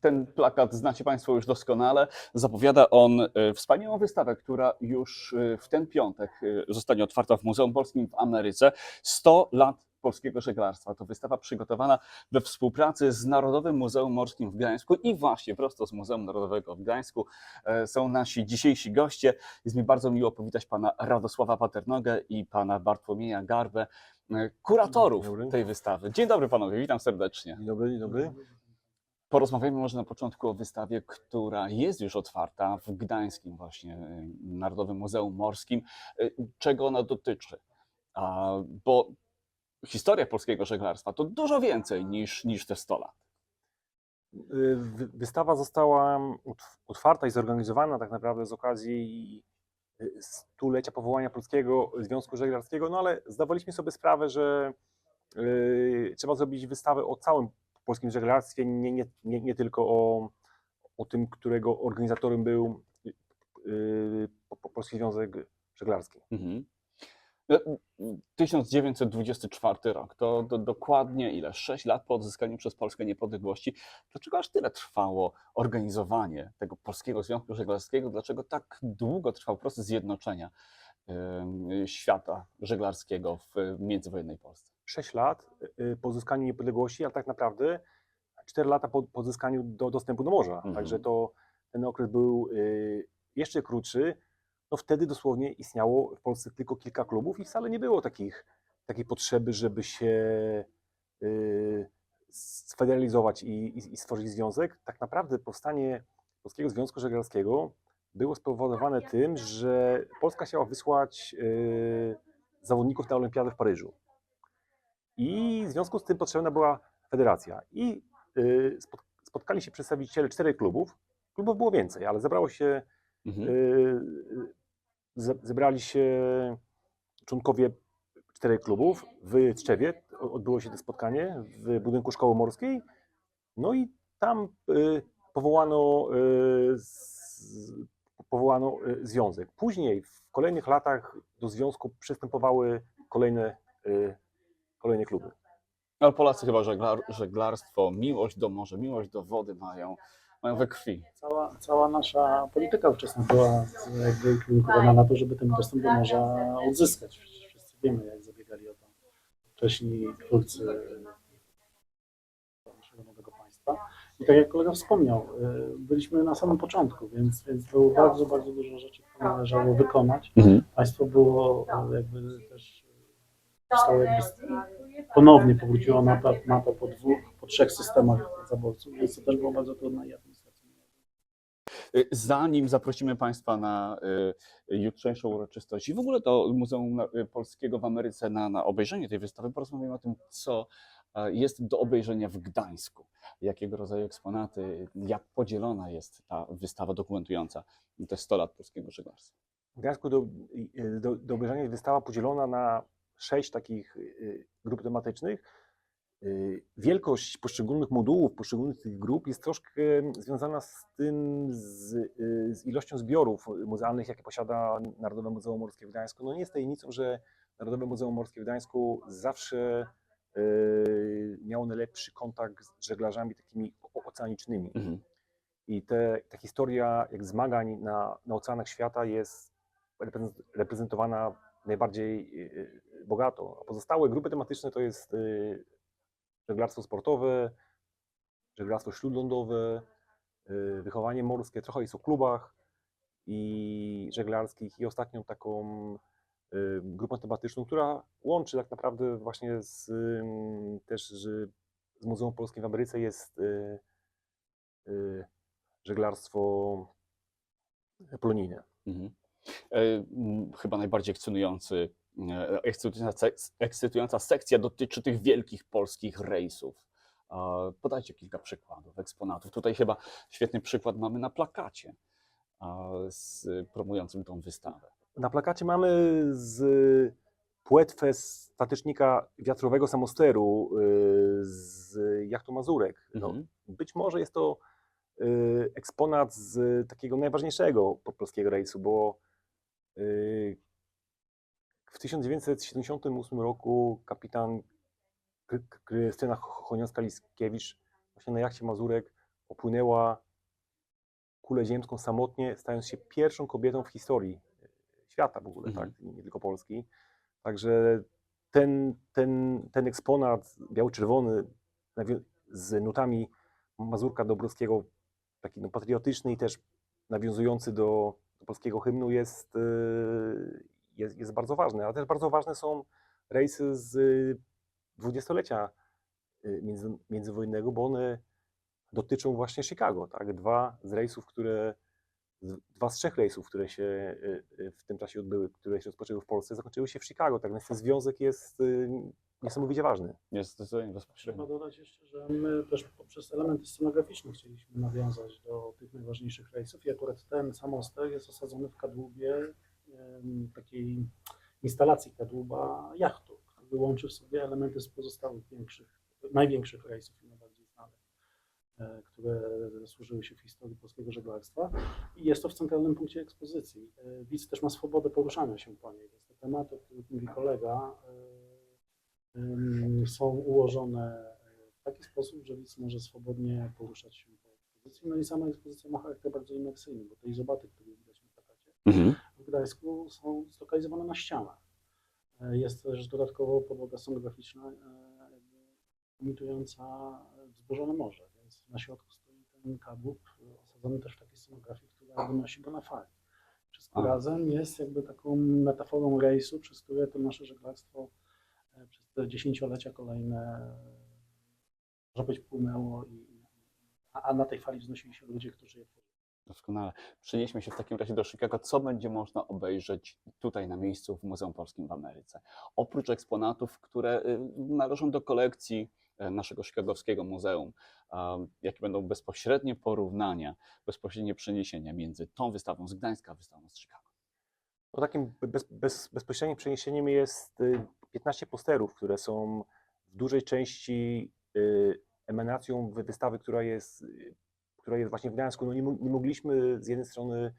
Ten plakat znacie Państwo już doskonale. Zapowiada on e, wspaniałą wystawę, która już e, w ten piątek e, zostanie otwarta w Muzeum Polskim w Ameryce. 100 lat polskiego żeglarstwa. To wystawa przygotowana we współpracy z Narodowym Muzeum Morskim w Gdańsku i właśnie prosto z Muzeum Narodowego w Gdańsku są nasi dzisiejsi goście. Jest mi bardzo miło powitać pana Radosława Paternogę i pana Bartłomieja Garbę, kuratorów tej wystawy. Dzień dobry panowie, witam serdecznie. Dzień dobry, dzień dobry. Porozmawiamy może na początku o wystawie, która jest już otwarta w Gdańskim właśnie y, Narodowym Muzeum Morskim. Y, Czego ona dotyczy? Bo historia polskiego żeglarstwa to dużo więcej niż, niż te 100 lat. Y, wy- Wystawa została utw- otwarta i zorganizowana tak naprawdę z okazji stulecia powołania Polskiego Związku Żeglarskiego, no ale zdawaliśmy sobie sprawę, że trzeba zrobić wystawę o całym polskim żeglarstwie, nie, nie, nie, nie tylko o, o tym, którego organizatorem był y, y, Po- Polski Związek Żeglarski. Mhm. No, 1924 rok to, dokładnie ile? 6 lat po odzyskaniu przez Polskę niepodległości. Dlaczego aż tyle trwało organizowanie tego Polskiego Związku Żeglarskiego? Dlaczego tak długo trwał proces zjednoczenia em, świata żeglarskiego w międzywojennej Polsce? 6 lat y, po uzyskaniu niepodległości, a tak naprawdę 4 lata po, po uzyskaniu do, dostępu do morza. Mhm. Także to ten okres był y, jeszcze krótszy. No wtedy dosłownie istniało w Polsce tylko kilka klubów i wcale nie było takich, takiej potrzeby, żeby się y, sfederalizować i, i, i stworzyć związek. Tak naprawdę powstanie Polskiego Związku Żeglarskiego było spowodowane tym, że Polska chciała wysłać y, zawodników na Olimpiadę w Paryżu. I w związku z tym potrzebna była federacja. I y, spot- spotkali się przedstawiciele czterech klubów. Klubów było więcej, ale zebrało się, Mhm. y, ze- zebrali się członkowie czterech klubów w Tczewie. Odbyło się to spotkanie w budynku Szkoły Morskiej. No i tam y, powołano, y, powołano y, związek. Później w kolejnych latach do związku przystępowały kolejne, y, kolejne kluby. Ale Polacy chyba żeglar, żeglarstwo, miłość do morza, miłość do wody mają, mają we krwi. Cała, cała nasza polityka ówczesna była jakby ukierunkowana na to, żeby ten dostęp do morza odzyskać. Przecież Wszyscy wiemy, jak zabiegali o to wcześniej twórcy naszego nowego państwa. I tak jak kolega wspomniał, y, byliśmy na samym początku, więc, więc było bardzo, bardzo dużo rzeczy, które należało wykonać. Państwo było y, jakby też zostało jakby ponownie powróciło na to, na to po dwóch, po trzech systemach zaborców, więc to też było bardzo trudne i administracyjne. Zanim zaprosimy Państwa na y, jutrzejszą uroczystość i w ogóle do Muzeum y, Polskiego w Ameryce na, na obejrzenie tej wystawy, porozmawiamy o tym, co jest do obejrzenia w Gdańsku. Jakiego rodzaju eksponaty, jak podzielona jest ta wystawa dokumentująca te 100 lat polskiego żeglarstwa. W Gdańsku do, y, do, do obejrzenia jest wystawa podzielona na sześć takich y, grup tematycznych. Y, Wielkość poszczególnych modułów, poszczególnych tych grup jest troszkę związana z tym, z, y, z ilością zbiorów muzealnych, jakie posiada Narodowe Muzeum Morskie w Gdańsku. No nie jest tajemnicą, że Narodowe Muzeum Morskie w Gdańsku zawsze y, miało najlepszy kontakt z żeglarzami takimi oceanicznymi. Mhm. I te, ta historia jak zmagań na, na oceanach świata jest reprezent- reprezentowana najbardziej y, y, bogato. A pozostałe grupy tematyczne to jest y, żeglarstwo sportowe, żeglarstwo śródlądowe, y, wychowanie morskie, trochę jest o klubach i żeglarskich i ostatnią taką y, grupą tematyczną, która łączy tak naprawdę właśnie z, też z, z Muzeum Polskim w Ameryce jest żeglarstwo polonijne. Mhm. E, Chyba najbardziej ekscytujący, ekscytująca, sek- ekscytująca sekcja dotyczy tych wielkich polskich rejsów. E, Podajcie kilka przykładów, eksponatów. Tutaj chyba świetny przykład mamy na plakacie e, z promującym tą wystawę. Na plakacie mamy z płetwę statecznika wiatrowego samosteru z jachtu Mazurek. No, Mhm. być może jest to eksponat z takiego najważniejszego po- polskiego rejsu, bo w 1978 roku kapitan Kry- Krystyna Choniowska-Liskiewicz właśnie na jachcie Mazurek opłynęła kulę ziemską samotnie, stając się pierwszą kobietą w historii świata w ogóle, Mhm. tak, nie tylko Polski. Także ten, ten, ten eksponat biało-czerwony z nutami Mazurka Dobrowskiego, taki no, patriotyczny i też nawiązujący do, do polskiego hymnu jest, y, jest, jest bardzo ważny. Ale też bardzo ważne są rejsy z y, dwudziestolecia y, między, międzywojennego, bo one dotyczą właśnie Chicago. Tak? Dwa z rejsów, które z- dwa z trzech rejsów, które się y, w tym czasie odbyły, które się rozpoczęły w Polsce, zakończyły się w Chicago. Tak więc ten związek jest niesamowicie ważny. Jest zdecydowanie Trzeba bezpośrednio. dodać jeszcze, że my też poprzez elementy scenograficzne chcieliśmy nawiązać do tych najważniejszych rejsów i akurat ten samostek jest osadzony w kadłubie takiej instalacji kadłuba jachtu, który łączy w sobie elementy z pozostałych większych, największych rejsów i najbardziej znanych, e, które służyły się w historii polskiego żeglarstwa i jest to w centralnym punkcie ekspozycji. E, Widz też ma swobodę poruszania się po niej, więc te tematy, o których mówi kolega, e, są ułożone w taki sposób, że widz może swobodnie poruszać się po ekspozycji. No i sama ekspozycja ma charakter bardzo imersyjny, bo te izobaty, które widać na plakacie, Mhm. Gdańsku są zlokalizowane na ścianach. E, Jest też dodatkowo podłoga scenograficzna e, imitująca wzburzone morze, więc na środku stoi ten kadłub e, osadzony też w takiej scenografii, która wynosi go na fali. Wszystko razem jest jakby taką metaforą rejsu, przez które to nasze żeglarstwo przez te dziesięciolecia kolejne może być płynęło, i, a, a na tej fali wznosili się ludzie, którzy je tworzyli. Doskonale. Przenieśmy się w takim razie do Chicago. Co będzie można obejrzeć tutaj na miejscu w Muzeum Polskim w Ameryce? Oprócz eksponatów, które y, należą do kolekcji e, naszego chicagowskiego muzeum, jakie będą bezpośrednie porównania, bezpośrednie przeniesienia między tą wystawą z Gdańska a wystawą z Chicago. No takim bez, bez, bezpośrednim przeniesieniem jest y, 15 posterów, które są w dużej części y, emanacją wy- wystawy, która jest, która jest właśnie w Gdańsku. No nie, nie mogliśmy z jednej strony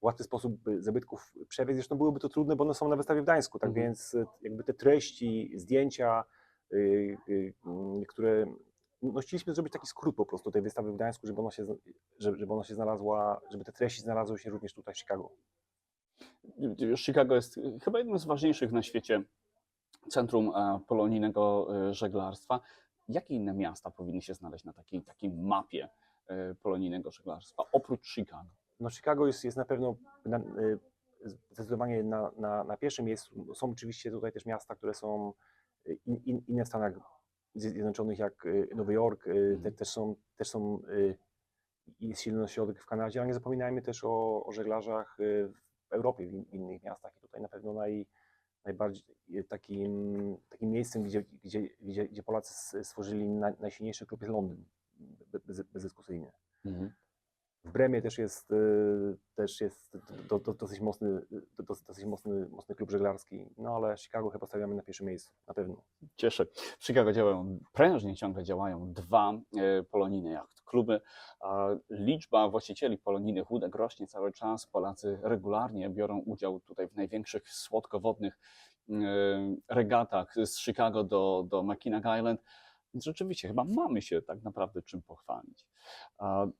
w łatwy sposób y, zabytków przewieźć, zresztą byłoby to trudne, bo one są na wystawie w Gdańsku, tak Mhm. więc y, jakby te treści, zdjęcia, y, mm, które no chcieliśmy zrobić taki skrót po prostu tej wystawy w Gdańsku, żeby ona się, żeby, żeby ona się znalazła, żeby te treści znalazły się również tutaj w Chicago. Chicago jest chyba jednym z ważniejszych na świecie centrum e, polonijnego żeglarstwa. Jakie inne miasta powinny się znaleźć na takiej, takiej mapie polonijnego żeglarstwa, oprócz Chicago? No Chicago jest, jest na pewno na, y, zdecydowanie na, na, na pierwszym miejscu. Są oczywiście tutaj też miasta, które są y, in, in, inne w Stanach Zjednoczonych, jak y, Nowy Jork, y, te, Mhm. też są, też są jest silny ośrodek w Kanadzie, ale nie zapominajmy też o, o żeglarzach w Europie, w, in, w innych miastach. I tutaj na pewno naj, najbardziej takim, takim miejscem, gdzie, gdzie, gdzie, Polacy stworzyli na, najsilniejszy klub jest Londyn, bez, bezdyskusyjnie. W Bremie też jest, y, też jest do, do, dosyć, mocny, do, do- dosyć mocny, mocny klub żeglarski, no ale Chicago chyba stawiamy na pierwszym miejscu, na pewno. cieszę. W Chicago działają, prężnie ciągle działają dwa e, polonijne jacht kluby. Liczba właścicieli polonijnych łódek rośnie cały czas. Polacy regularnie biorą udział tutaj w największych słodkowodnych e, regatach z Chicago do, do Mackinac Island. Więc rzeczywiście chyba mamy się tak naprawdę czym pochwalić.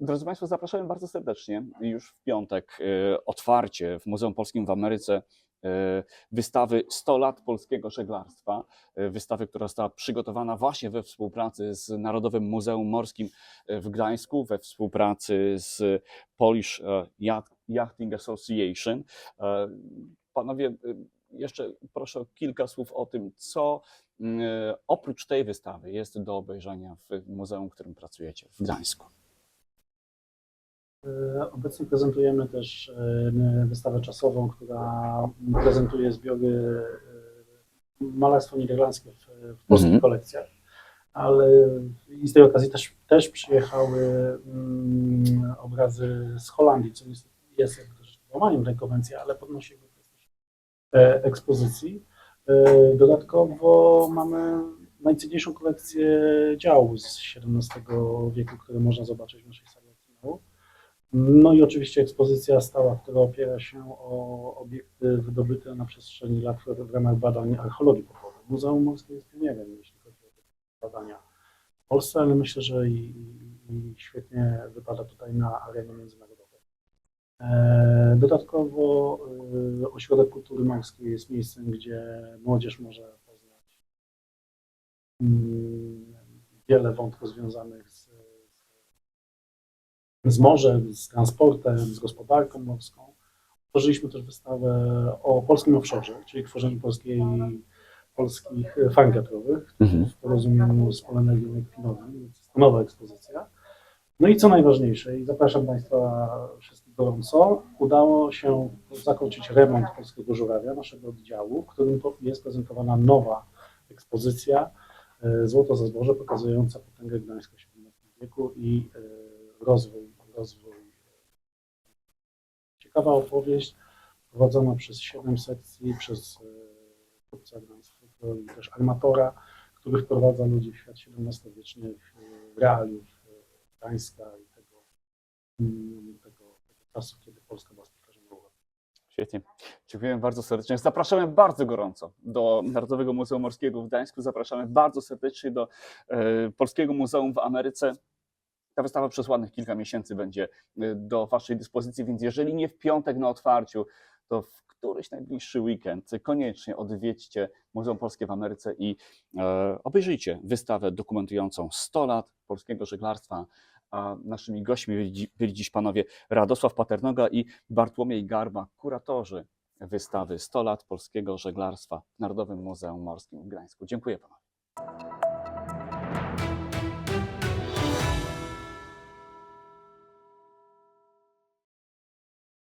Drodzy Państwo, zapraszamy bardzo serdecznie. Już w piątek e, otwarcie w Muzeum Polskim w Ameryce e, wystawy 100 lat polskiego żeglarstwa e, wystawy, która została przygotowana właśnie we współpracy z Narodowym Muzeum Morskim w Gdańsku, we współpracy z Polish Yacht- Yachting Association. Panowie, jeszcze proszę o kilka słów o tym, co mm, oprócz tej wystawy jest do obejrzenia w muzeum, w którym pracujecie w Gdańsku. E, Obecnie prezentujemy też e, wystawę czasową, która prezentuje zbiory e, malarstwo niderlandzkie w, w polskich Mhm. kolekcjach, ale i z tej okazji też, też przyjechały mm, obrazy z Holandii, co jest, jest jakby też łamaniem tej konwencji, ale podnosi jakby prestiż e, ekspozycji. E, Dodatkowo mamy najcenniejszą kolekcję działu z XVII wieku, które można zobaczyć w naszej sali arsenału. No i oczywiście ekspozycja stała, która opiera się o obiekty wydobyte na przestrzeni lat w ramach badań archeologii popowej. Muzeum Morskie jest pionierem, jeśli chodzi o badania w Polsce, ale myślę, że i, i świetnie wypada tutaj na arenie międzynarodowej. E, Dodatkowo e, Ośrodek Kultury Morskiej jest miejscem, gdzie młodzież może poznać mm, wiele wątków związanych z, z morzem, z transportem, z gospodarką morską. Tworzyliśmy też wystawę o polskim offshore, czyli tworzeniu polskiej, polskich farm wiatrowych Mhm. w porozumieniu z Polenergią więc jest to nowa ekspozycja. No i co najważniejsze, i zapraszam Państwa wszystkich gorąco, udało się zakończyć remont Polskiego Żurawia, naszego oddziału, w którym jest prezentowana nowa ekspozycja e, Złoto za zboże, pokazująca potęgę Gdańska XVII wieku i e, rozwój, rozwój. Ciekawa opowieść prowadzona przez siedem sekcji, przez e, kupca gdańskiego i też armatora, który wprowadza ludzi w świat XVII-wiecznych e, realiów e, Gdańska i tego, mm, tego czasu, kiedy Polska była spiekarzem Europy. Świetnie. Dziękujemy bardzo serdecznie. Zapraszamy bardzo gorąco do Narodowego Muzeum Morskiego w Gdańsku. Zapraszamy bardzo serdecznie do e, Polskiego Muzeum w Ameryce. Ta wystawa przez ładnych kilka miesięcy będzie e, do Waszej dyspozycji, więc jeżeli nie w piątek na otwarciu, to w któryś najbliższy weekend koniecznie odwiedźcie Muzeum Polskie w Ameryce i e, obejrzyjcie wystawę dokumentującą 100 lat polskiego żeglarstwa. A naszymi gośćmi byli, dzi- byli dziś panowie Radosław Paternoga i Bartłomiej Garba, kuratorzy wystawy 100 lat polskiego żeglarstwa w Narodowym Muzeum Morskim w Gdańsku. Dziękuję panowie.